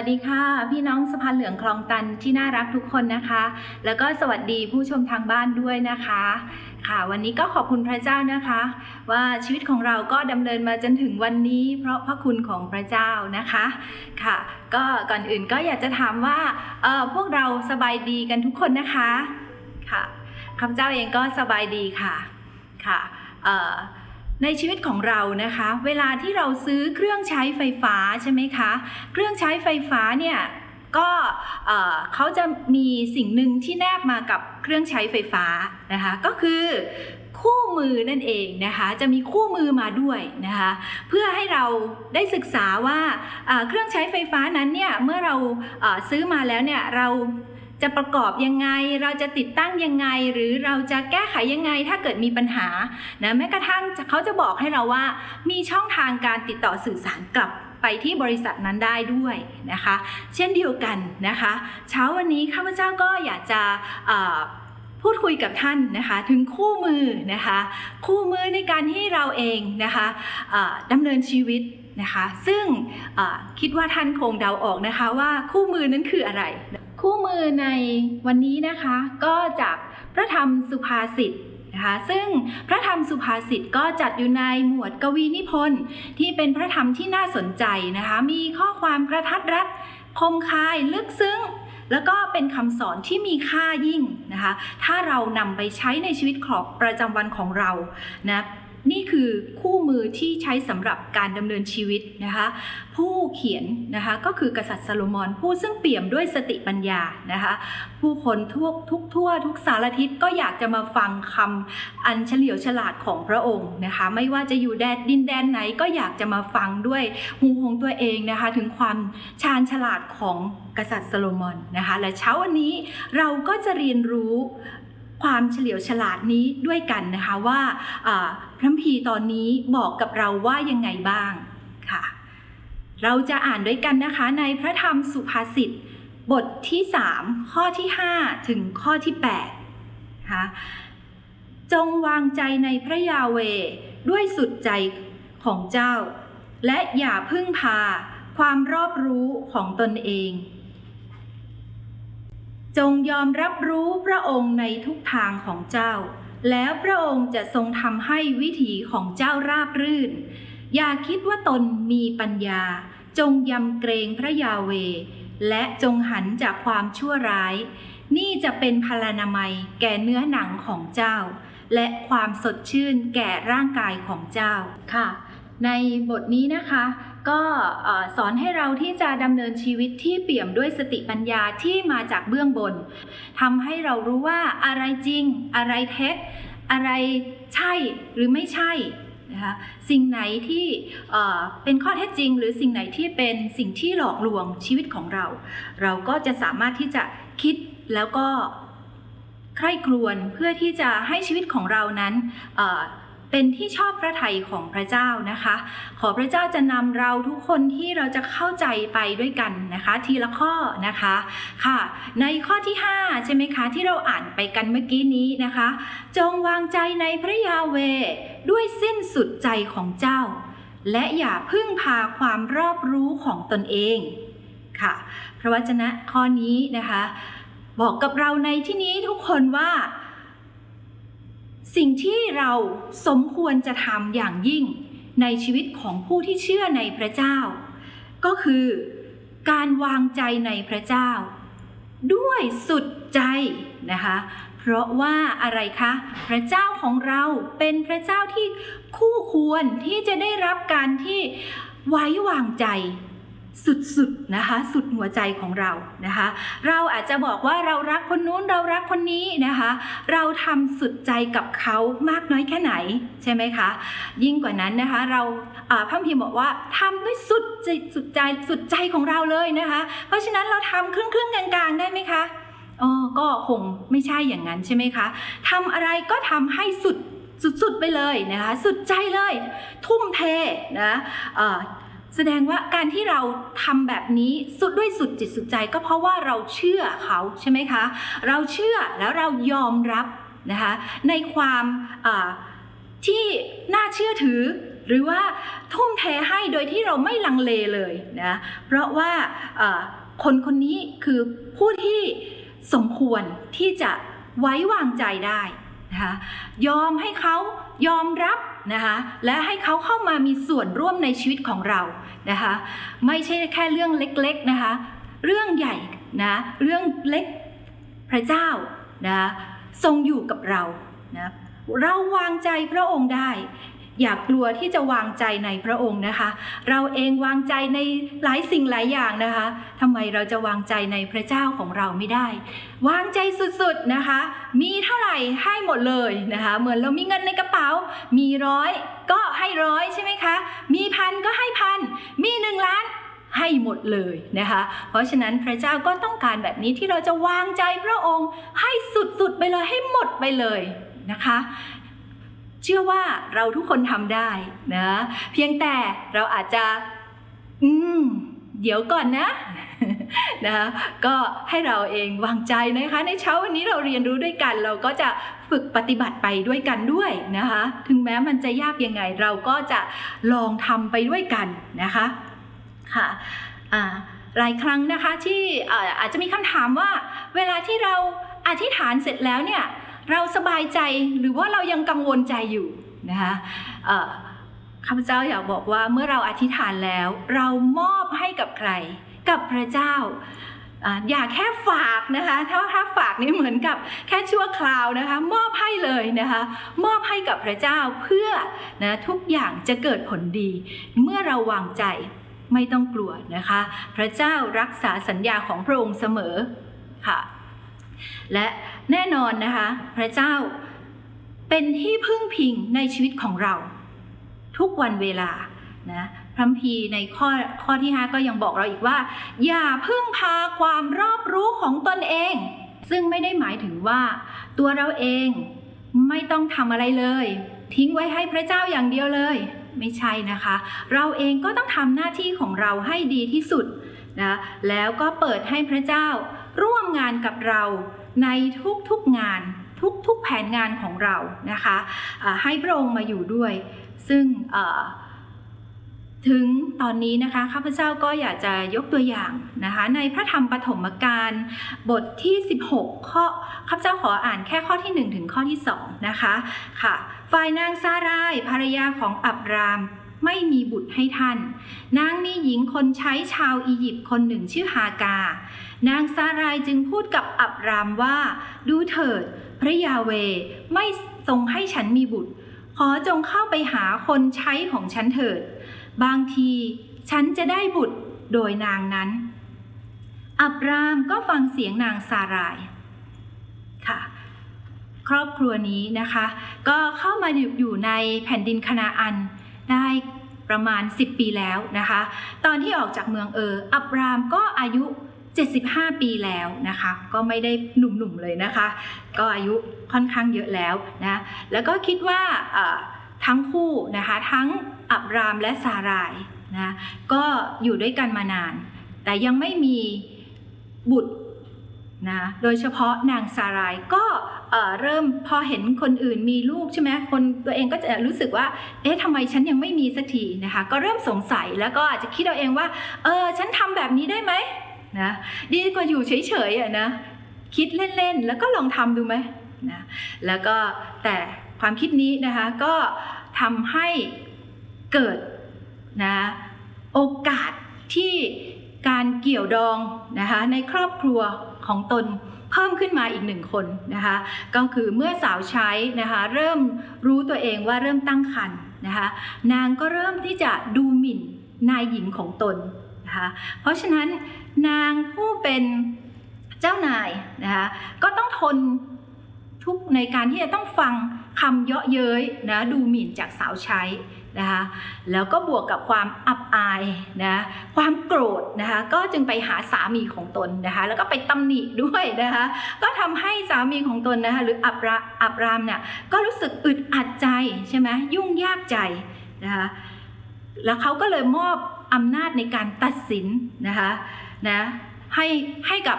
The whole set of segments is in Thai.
วัสดีค่ะ พี่น้องสะพานเหลืองคลองตันที่น่ารักทุกคนนะคะ แล้วก็สวัสดีผู้ชมทางบ้านด้วยนะคะ ค่ะวันนี้ก็ขอบคุณพระเจ้านะคะ ว่าชีวิตของเราก็ดำเนินมาจนถึงวันนี้ เพราะพระคุณของพระเจ้านะคะค่ะ ก็ก่อนอื่นก็อยากจะถามว่าเออพวกเราสบายดีกันทุกคนนะคะค่ะข้าพเจ้าเองก็สบายดีค่ะค่ะเออ ในชีวิตของเรานะคะ เวลาที่เราซื้อเครื่องใช้ไฟฟ้าใช่ไหมคะ เครื่องใช้ไฟฟ้าเนี่ยก็เอ่อเขาจะมีสิ่งหนึ่งที่แนบมากับเครื่องใช้ไฟฟ้านะคะก็คือคู่มือนั่นเองนะคะจะมีคู่มือมาด้วยนะคะเพื่อให้เราได้ศึกษาว่าเครื่องใช้ไฟฟ้านั้นเนี่ยเมื่อเราซื้อมาแล้วเนี่ยเรา จะประกอบยังไง เราจะติดตั้งยังไง หรือเราจะแก้ไขยังไงถ้าเกิดมีปัญหานะแม้กระทั่งเขาจะบอกให้เราว่า มีช่องทางการติดต่อสื่อสารกลับไปที่บริษัทนั้นได้ด้วยนะคะ เช่นเดียวกันนะคะ เช้าวันนี้ข้าพเจ้าก็อยากจะพูดคุยกับท่านนะคะถึงคู่มือนะคะ คู่มือในการที่เราเองนะคะดำเนินชีวิตนะคะ ซึ่งคิดว่าท่านคงเดาออกนะคะว่าคู่มือนั้นคืออะไร คู่มือในวันนี้นะคะก็จากพระธรรมสุภาษิตนะคะซึ่งพระธรรมสุภาษิตก็จัดอยู่ในหมวดกวีนิพนธ์ที่เป็นพระธรรมที่น่าสนใจนะคะ มีข้อความกระทัดรัดคมคายลึกซึ้ง แล้วก็เป็นคำสอนที่มีค่ายิ่งนะคะ ถ้าเรานำไปใช้ในชีวิตของประจำวันของเรานะ นี่คือคู่มือที่ใช้สำหรับการดำเนินชีวิตนะคะ ผู้เขียนนะคะก็คือกษัตริย์ซาโลมอนผู้ซึ่งเปี่ยมด้วยสติปัญญานะคะ ผู้คนทั่วทุกทั่วทุกสารทิศก็อยากจะมาฟังคำอันเฉลียวฉลาดของพระองค์นะคะ ไม่ว่าจะอยู่แดนดินแดนไหนก็อยากจะมาฟังด้วยหูของตัวเองนะคะ ถึงความชาญฉลาดของกษัตริย์ซาโลมอนนะคะ และเช้าวันนี้เราก็จะเรียนรู้ ความเฉลียวฉลาดนี้ด้วยกันนะคะว่าพระคัมภีตอนนี้บอกกับเราว่ายังไงบ้างค่ะ เราจะอ่านด้วยกันนะคะในพระธรรมสุภาษิตบทที่ 3 ข้อที่ 5 ถึงข้อที่8นะคะจงวางใจในพระยาเวด้วยสุดใจของเจ้า และอย่าพึ่งพาความรอบรู้ของตนเอง จงยอมรับรู้พระองค์ในทุกทางของเจ้า แล้วพระองค์จะทรงทำให้วิถีของเจ้าราบรื่น อย่าคิดว่าตนมีปัญญา จงยำเกรงพระยาเว และจงหันจากความชั่วร้าย นี่จะเป็นพลานามัยแก่เนื้อหนังของเจ้า และความสดชื่นแก่ร่างกายของเจ้าค่ะ ในบทนี้นะคะ ก็สอนให้เราที่จะดำเนินชีวิตที่เปี่ยมด้วยสติปัญญาที่มาจากเบื้องบนทำให้เรารู้ว่าอะไรจริง อะไรเท็จ อะไรใช่หรือไม่ใช่นะคะสิ่งไหนที่เอ่อเป็นข้อเท็จจริง หรือสิ่งไหนที่เป็นสิ่งที่หลอกลวงชีวิตของเรา เราก็จะสามารถที่จะคิดแล้วก็ใคร่ครวญเพื่อที่จะให้ชีวิตของเรานั้น เป็นที่ชอบพระทัยของพระเจ้านะคะ ขอพระเจ้าจะนำเราทุกคนที่เราจะเข้าใจไปด้วยกันนะคะ ทีละข้อนะคะค่ะ ในข้อที่ 5 ใช่ไหมคะ ที่เราอ่านไปกันเมื่อกี้นี้นะคะ จงวางใจในพระยาเวด้วยสิ้นสุดใจของเจ้า และอย่าพึ่งพาความรอบรู้ของตนเองค่ะพระวจนะข้อนี้นะคะ บอกกับเราในที่นี้ทุกคนว่า สิ่งที่เราสมควรจะทำอย่างยิ่งในชีวิตของผู้ที่เชื่อในพระเจ้า ก็คือการวางใจในพระเจ้า ด้วยสุดใจนะคะ เพราะว่าอะไรคะ พระเจ้าของเราเป็นพระเจ้าที่คู่ควรที่จะได้รับการที่ไว้วางใจ สุดๆนะคะ สุดหัวใจของเรานะคะ เราอาจจะบอกว่าเรารักคนนู้นเรารักคนนี้นะคะ เราทำสุดใจกับเขามากน้อยแค่ไหนใช่ไหมคะ ยิ่งกว่านั้นนะคะ เราอ่าพระคัมพีร์บอกว่าทำด้วยสุดใจสุดใจสุดใจของเราเลยนะคะ เพราะฉะนั้นเราทำครึ่งครึ่งๆกลางๆได้ไหมคะอ๋อก็คงไม่ใช่อย่างนั้นใช่ไหมคะทำอะไรก็ทำให้สุดสุดๆไปเลยนะคะ สุดใจเลย ทุ่มเทนะ แสดงว่าการที่เราทำแบบนี้สุดด้วยสุดจิตสุดใจ ก็เพราะว่าเราเชื่อเขาใช่ไหมคะ เราเชื่อแล้วเรายอมรับนะคะในความที่น่าเชื่อถือ หรือว่าทุ่มเทให้โดยที่เราไม่ลังเลเลยนะเพราะว่าคนคนนี้คือผู้ที่สมควรที่จะไว้วางใจได้นะคะยอมให้เขายอมรับ นะคะและให้เขาเข้ามามีส่วนร่วมในชีวิตของเรานะคะไม่ใช่แค่เรื่องเล็กๆนะคะเรื่องใหญ่นะเรื่องเล็กพระเจ้านะทรงอยู่กับเรานะเราวางใจพระองค์ได้ อย่ากลัวที่จะวางใจในพระองค์นะคะ เราเองวางใจในหลายสิ่งหลายอย่างนะคะทำไมเราจะวางใจในพระเจ้าของเราไม่ได้ วางใจสุดๆนะคะ มีเท่าไหร่ให้หมดเลยนะคะ เหมือนเรามีเงินในกระเป๋า มีร้อยก็ให้ร้อยใช่ไหมคะ มีพันก็ให้พัน มีหนึ่งล้านให้หมดเลยนะคะ เพราะฉะนั้นพระเจ้าก็ต้องการแบบนี้ที่เราจะวางใจพระองค์ให้สุดๆไปเลยให้หมดไปเลยนะคะ เชื่อว่าเราทุกคนทำได้นะ เพียงแต่เราอาจจะ อืม เดี๋ยวก่อนนะนะคะก็ให้เราเองวางใจนะคะ ในเช้าวันนี้เราเรียนรู้ด้วยกัน เราก็จะฝึกปฏิบัติไปด้วยกันด้วยนะคะ ถึงแม้มันจะยากยังไง เราก็จะลองทำไปด้วยกันนะคะค่ะอ่าหลายครั้งนะคะที่เอ่ออาจจะมีคำถามว่า เวลาที่เราอธิษฐานเสร็จแล้วเนี่ย เราสบายใจหรือว่าเรายังกังวลใจอยู่นะคะข้าพเจ้าอยากบอกว่าเมื่อเราอธิษฐานแล้ว เรามอบให้กับใคร กับพระเจ้าอ่าอย่าแค่ฝากนะคะ ถ้าถ้าฝากนี่เหมือนกับแค่ชั่วคราวนะคะ มอบให้เลยนะคะ มอบให้กับพระเจ้าเพื่อนะทุกอย่างจะเกิดผลดี เมื่อเราวางใจไม่ต้องกลัวนะคะ พระเจ้ารักษาสัญญาของพระองค์เสมอค่ะ และแน่นอนนะคะ พระเจ้าเป็นที่พึ่งพิงในชีวิตของเรา ทุกวันเวลานะพระคัมภีในข้อข้อที่ 5 ก็ยังบอกเราอีกว่า อย่าพึ่งพาความรอบรู้ของตนเอง ซึ่งไม่ได้หมายถึงว่า ตัวเราเองไม่ต้องทำอะไรเลย ทิ้งไว้ให้พระเจ้าอย่างเดียวเลย ไม่ใช่นะคะ เราเองก็ต้องทำหน้าที่ของเราให้ดีที่สุดนะแล้วก็เปิดให้พระเจ้า ร่วมงานกับเราในทุกๆงานทุกๆแผนงานของเรานะคะให้พระองค์มาอยู่ด้วย ซึ่งถึงตอนนี้นะคะข้าพเจ้าก็อยากจะยกตัวอย่างนะคะในพระธรรมปฐมกาลบทที่ 16 ข้อข้าพเจ้าขออ่านแค่ข้อที่ 1 ถึงข้อที่ 2 นะคะค่ะฝ่ายนางซารายภรรยาของอับรามไม่มีบุตรให้ท่าน นางมีหญิงคนใช้ชาวอียิปต์คนหนึ่งชื่อฮากา นางซารายจึงพูดกับอับรามว่า ดูเถิด พระยาเวไม่ทรงให้ฉันมีบุตร ขอจงเข้าไปหาคนใช้ของฉันเถิด บางทีฉันจะได้บุตรโดยนางนั้น อับรามก็ฟังเสียงนางซารายค่ะครอบครัวนี้นะคะ ก็เข้ามาอยู่ในแผ่นดินคณาอันได้ประมาณ 10 ปีแล้วนะคะ ตอนที่ออกจากเมืองเอออับรามก็อายุ 75 ปีแล้วนะคะ ก็ไม่ได้หนุ่มๆเลยนะคะ ก็อายุค่อนข้างเยอะแล้วนะแล้วก็คิดว่าทั้งคู่นะคะทั้งอับรามและซารายนะก็อยู่ด้วยกันมานาน แต่ยังไม่มีบุตรนะโดยเฉพาะนางซารายก็เอ่อเริ่มพอเห็นคนอื่นมีลูกใช่ไหมคนตัวเองก็จะรู้สึกว่า เอ๊ะทำไมฉันยังไม่มีสักทีนะคะ ก็เริ่มสงสัยแล้วก็อาจจะคิดเอาเองว่า เออ ฉันทำแบบนี้ได้ไหม นะดีกว่าอยู่เฉยๆอะนะคิดเล่นๆ แล้วก็ลองทำดูไหมนะแล้วก็แต่ความคิดนี้นะคะก็ทำให้เกิดนะโอกาสที่การเกี่ยวดองนะคะในครอบครัวของตนเพิ่มขึ้นมาอีกหนึ่งคนนะคะก็คือเมื่อสาวใช้นะคะเริ่มรู้ตัวเองว่าเริ่มตั้งครรภ์นะคะนางก็เริ่มที่จะดูหมิ่นนายหญิงของตนนะคะเพราะฉะนั้น นางผู้เป็นเจ้านายนะคะก็ต้องทนทุกในการที่จะต้องฟังคำเยาะเย้ยนะดูหมิ่นจากสาวใช้นะคะแล้วก็บวกกับความอับอายนะความโกรธนะคะก็จึงไปหาสามีของตนนะคะแล้วก็ไปตำหนิด้วยนะคะก็ทำให้สามีของตนนะคะหรืออับราอับรามเนี่ยก็รู้สึกอึดอัดใจใช่ไหมยุ่งยากใจนะคะแล้วเขาก็เลยมอบอำนาจในการตัดสินนะคะ นะให้ให้กับ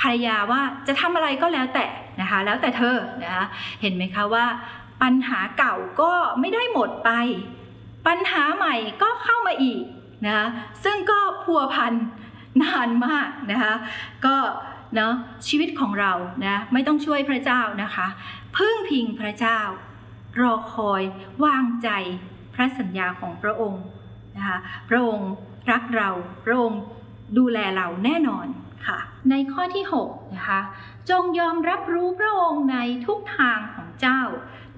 ภรรยาว่าจะทำอะไรก็แล้วแต่นะคะแล้วแต่เธอนะคะเห็นไหมคะว่า ปัญหาเก่าก็ไม่ได้หมดไป ปัญหาใหม่ก็เข้ามาอีกนะะซึ่งก็พัวพันนานมากนะคะก็เนาะชีวิตของเรานะไม่ต้องช่วยพระเจ้านะคะพึ่งพิงพระเจ้า รอคอยวางใจพระสัญญาของพระองค์นะคะพระองค์รักเราพระองค์ ดูแลเราแน่นอนค่ะ ในข้อที่6นะคะจงยอมรับรู้พระองค์ในทุกทางของเจ้า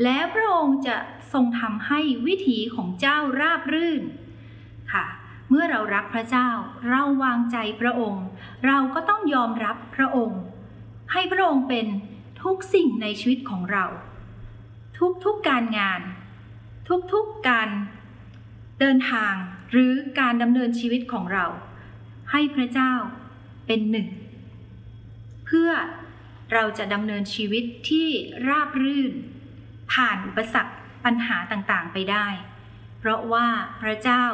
และพระองค์จะทรงทำให้วิถีของเจ้าราบรื่นค่ะ เมื่อเรารักพระเจ้า เราวางใจพระองค์ เราก็ต้องยอมรับพระองค์ ให้พระองค์เป็นทุกสิ่งในชีวิตของเรา ทุกๆการงาน ทุกๆการเดินทางหรือการดำเนินชีวิตของเรา ให้พระเจ้าเป็นหนึ่ง เพื่อเราจะดำเนินชีวิตที่ราบรื่น ผ่านอุปสรรคปัญหาต่างๆไปได้ เพราะว่าพระเจ้า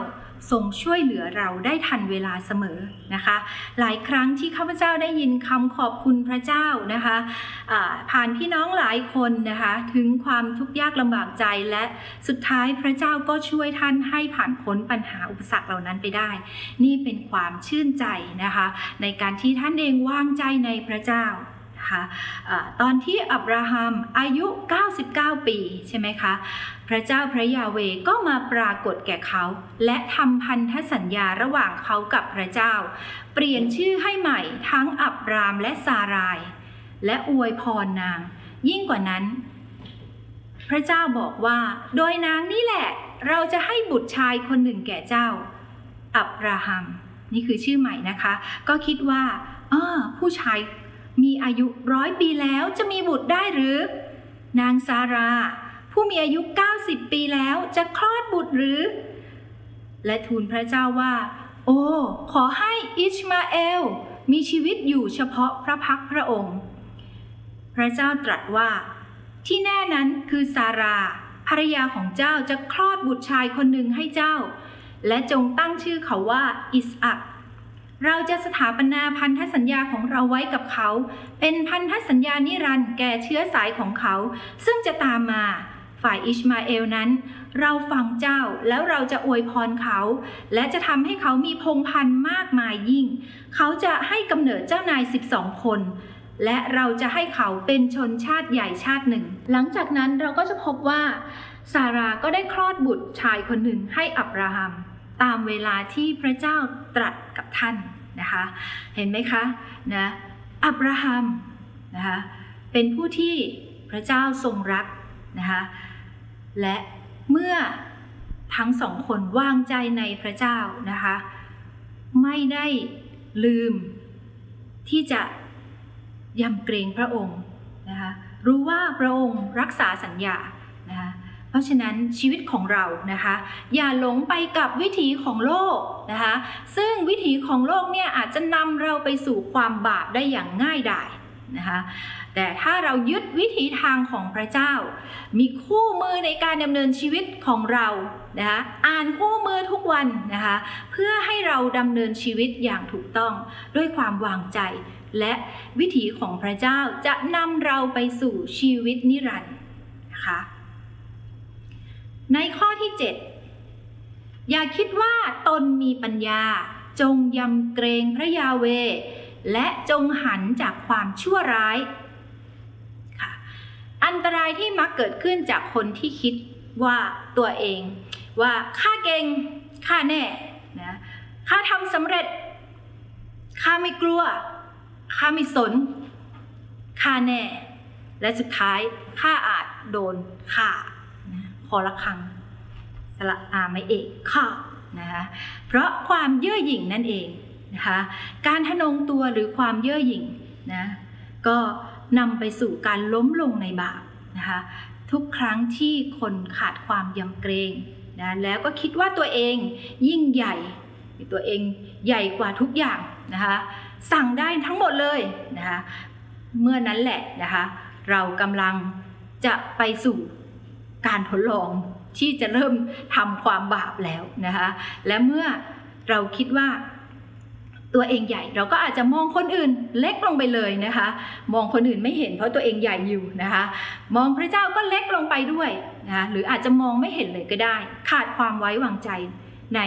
ทรงช่วยเหลือเราได้ทันเวลาเสมอนะคะ หลายครั้งที่ข้าพเจ้าได้ยินคำขอบคุณพระเจ้านะคะอ่าผ่านพี่น้องหลายคนนะคะถึงความทุกข์ยากลำบากใจและสุดท้ายพระเจ้าก็ช่วยท่านให้ผ่านพ้นปัญหาอุปสรรคเหล่านั้นไปได้ นี่เป็นความชื่นใจนะคะ ในการที่ท่านเองวางใจในพระเจ้า นะคะอาตอนที่อับราฮัมอายุ 99 ปีใช่ไหมคะ พระเจ้าพระยาเวก็มาปรากฏแก่เขา และทำพันธสัญญาระหว่างเขากับพระเจ้า เปลี่ยนชื่อให้ใหม่ทั้งอับรามและซาราย และอวยพรนาง ยิ่งกว่านั้น พระเจ้าบอกว่า โดยนางนี่แหละเราจะให้บุตรชายคนหนึ่งแก่เจ้า อับราฮัม นี่คือชื่อใหม่นะคะ ก็คิดว่าเออผู้ชาย มีอายุร้อยปีแล้วจะมีบุตรได้หรือ นางซารา ผู้มีอายุ 90 ปีแล้วจะคลอดบุตรหรือ และทูลพระเจ้าว่า โอ้ ขอให้อิชมาเอล มีชีวิตอยู่เฉพาะพระพักพระองค์ พระเจ้าตรัสว่า ที่แน่นั้นคือซาราภรรยาของเจ้าจะคลอดบุตรชายคนหนึ่งให้เจ้า และจงตั้งชื่อเขาว่าอิสอัก เราจะสถาปนาพันธสัญญาของเราไว้กับเขา เป็นพันธสัญญานิรันดร์แก่เชื้อสายของเขา ซึ่งจะตามมาฝ่ายอิชมาเอลนั้น เราฟังเจ้าแล้วเราจะอวยพรเขา และจะทำให้เขามีพงพันธ์มากมายยิ่ง เขาจะให้กำเนิดเจ้านาย 12 คน และเราจะให้เขาเป็นชนชาติใหญ่ชาติหนึ่ง หลังจากนั้นเราก็จะพบว่าซาราก็ได้คลอดบุตรชายคนหนึ่งให้อับราฮัม ตามเวลาที่พระเจ้าตรัสกับท่านนะคะเห็นไหมคะนะอับราฮัมนะคะเป็นผู้ที่พระเจ้าทรงรักนะคะและเมื่อทั้งสองคนวางใจในพระเจ้านะคะไม่ได้ลืมที่จะยำเกรงพระองค์นะคะรู้ว่าพระองค์รักษาสัญญา เพราะฉะนั้นชีวิตของเรานะคะ อย่าหลงไปกับวิถีของโลกนะคะ ซึ่งวิถีของโลกเนี่ยอาจจะนำเราไปสู่ความบาปได้อย่างง่ายดายนะคะแต่ถ้าเรายึดวิถีทางของพระเจ้า มีคู่มือในการดำเนินชีวิตของเรานะคะอ่านคู่มือทุกวันนะคะเพื่อให้เราดำเนินชีวิตอย่างถูกต้องด้วยความวางใจ และวิถีของพระเจ้าจะนำเราไปสู่ชีวิตนิรันดร์นะคะ ในข้อที่ 7 อย่าคิดว่าตนมีปัญญา จงยำเกรงพระยาเว และจงหันจากความชั่วร้ายค่ะอันตรายที่มักเกิดขึ้นจากคนที่คิดว่าตัวเอง ว่าข้าเก่งข้าแน่นะข้าทำสำเร็จข้าไม่กลัวข้าไม่สนข้าแน่ และสุดท้ายข้าอาจโดนฆ่า นะคอละครังสระอาไม่เอกข้านะคะเพราะความเย่อหยิ่งนั่นเองนะคะการทะนงตัวหรือความเย่อหยิ่งนะก็นำไปสู่การล้มลงในบาปนะคะทุกครั้งที่คนขาดความยำเกรงนะแล้วก็คิดว่าตัวเองยิ่งใหญ่ตัวเองใหญ่กว่าทุกอย่างนะคะสั่งได้ทั้งหมดเลยนะคะเมื่อนั้นแหละนะคะเรากำลังจะไปสู่ การทดลองที่จะเริ่มทำความบาปแล้วนะคะและเมื่อเราคิดว่าตัวเองใหญ่เราก็อาจจะมองคนอื่นเล็กลงไปเลยนะคะ มองคนอื่นไม่เห็นเพราะตัวเองใหญ่อยู่นะคะ มองพระเจ้าก็เล็กลงไปด้วยนะคะหรืออาจจะมองไม่เห็นเลยก็ได้ ขาดความไว้วางใจ ใน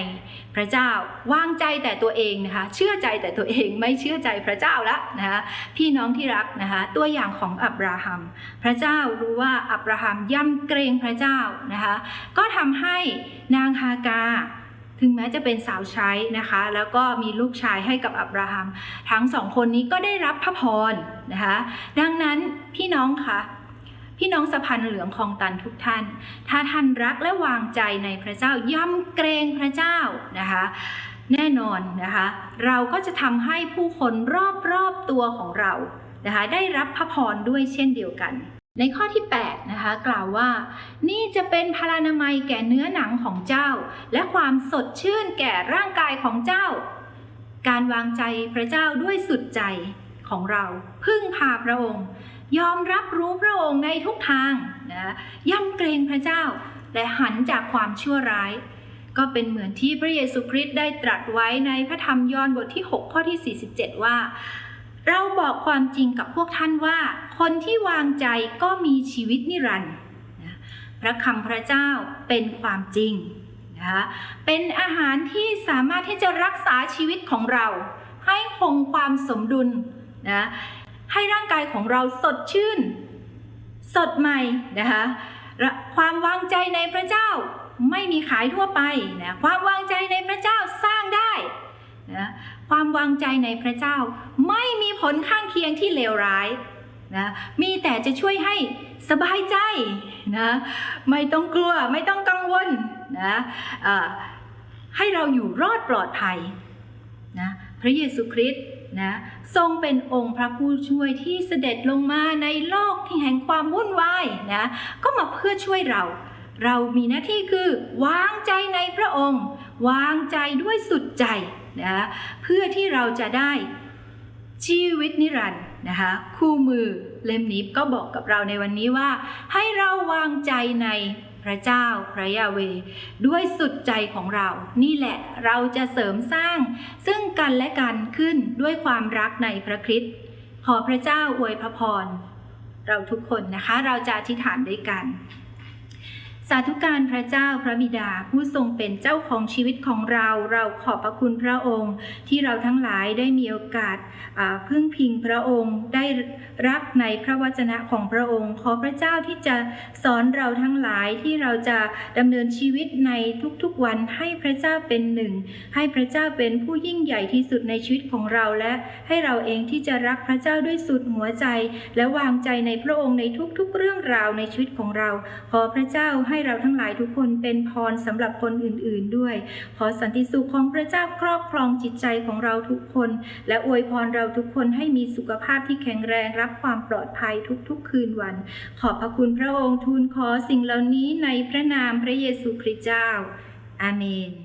พระเจ้าวางใจแต่ตัวเองนะคะเชื่อใจแต่ตัวเองไม่เชื่อใจพระเจ้าละนะคะพี่น้องที่รักนะคะตัวอย่างของอับราฮัม พระเจ้ารู้ว่าอับราฮัมย่ำเกรงพระเจ้านะคะก็ทำให้นางฮากาถึงแม้จะเป็นสาวใช้นะคะ แล้วก็มีลูกชายให้กับอับราฮัม ทั้งสองคนนี้ก็ได้รับพระพรนะคะ ดังนั้นพี่น้องคะ พี่น้องสะพานเหลืองคลองตันทุกท่าน ถ้าท่านรักและวางใจในพระเจ้าย่ำเกรงพระเจ้านะคะ แน่นอนนะคะ เราก็จะทำให้ผู้คนรอบๆตัวของเรานะคะได้รับพระพรด้วยเช่นเดียวกัน ในข้อที่8นะคะกล่าวว่า นี่จะเป็นพลานามัยแก่เนื้อหนังของเจ้า และความสดชื่นแก่ร่างกายของเจ้า การวางใจพระเจ้าด้วยสุดใจของเรา พึ่งพาพระองค์ ยอมรับรู้พระองค์ในทุกทางนะย่ำเกรงพระเจ้า และหันจากความชั่วร้าย ก็เป็นเหมือนที่พระเยซูคริสต์ได้ตรัสไว้ในพระธรรมยอห์นบทที่ 6 ข้อที่ 47 ว่า เราบอกความจริงกับพวกท่านว่า คนที่วางใจก็มีชีวิตนิรันดร์พระคำพระเจ้าเป็นความจริงนะคะเป็นอาหารที่สามารถที่จะรักษาชีวิตของเรา ให้คงความสมดุลนะ ให้ร่างกายของเราสดชื่น สดใหม่นะคะความวางใจในพระเจ้าไม่มีขายทั่วไปนะความวางใจในพระเจ้าสร้างได้นะความวางใจในพระเจ้าไม่มีผลข้างเคียงที่เลวร้ายนะมีแต่จะช่วยให้สบายใจนะไม่ต้องกลัวไม่ต้องกังวลนะให้เราอยู่รอดปลอดภัยนะพระเยซูคริสต์ นะทรงเป็นองค์พระผู้ช่วยที่เสด็จลงมาในโลกที่แห่งความวุ่นวายนะก็มาเพื่อช่วยเรา เรามีหน้าที่คือ วางใจในพระองค์ วางใจด้วยสุดใจนะเพื่อที่เราจะได้ชีวิตนิรันดร์นะคะคู่มือเล่มนี้ก็บอกกับเราในวันนี้ว่า ให้เราวางใจใน พระเจ้าพระยาเว ด้วยสุดใจของเรา นี่แหละเราจะเสริมสร้าง ซึ่งกันและกันขึ้นด้วยความรักในพระคริสต์ขอพระเจ้าอวยพระพร เราทุกคนนะคะเราจะอธิษฐานด้วยกัน สาธุการพระเจ้าพระบิดาผู้ทรงเป็นเจ้าของชีวิตของเรา เราขอบพระคุณพระองค์ ที่เราทั้งหลายได้มีโอกาสพึ่งพิงพระองค์ได้รับในพระวจนะของพระองค์ ขอพระเจ้าที่จะสอนเราทั้งหลายที่เราจะดำเนินชีวิตในทุกๆวันให้พระเจ้าเป็นหนึ่ง ให้พระเจ้าเป็นผู้ยิ่งใหญ่ที่สุดในชีวิตของเราและให้เราเองที่จะรักพระเจ้าด้วยสุดหัวใจ และวางใจในพระองค์ในทุกๆเรื่องราวในชีวิตของเรา ขอพระเจ้าให้เราทั้งหลายทุกคนเป็นพรสำหรับคนอื่นๆด้วย ขอสันติสุขของพระเจ้าครอบครองจิตใจของเราทุกคน และอวยพรเราทุกคนให้มีสุขภาพที่แข็งแรงรับความปลอดภัยทุกๆ คืนวัน ขอบพระคุณพระองค์ทูลขอสิ่งเหล่านี้ในพระนามพระเยซูคริสต์เจ้า อาเมน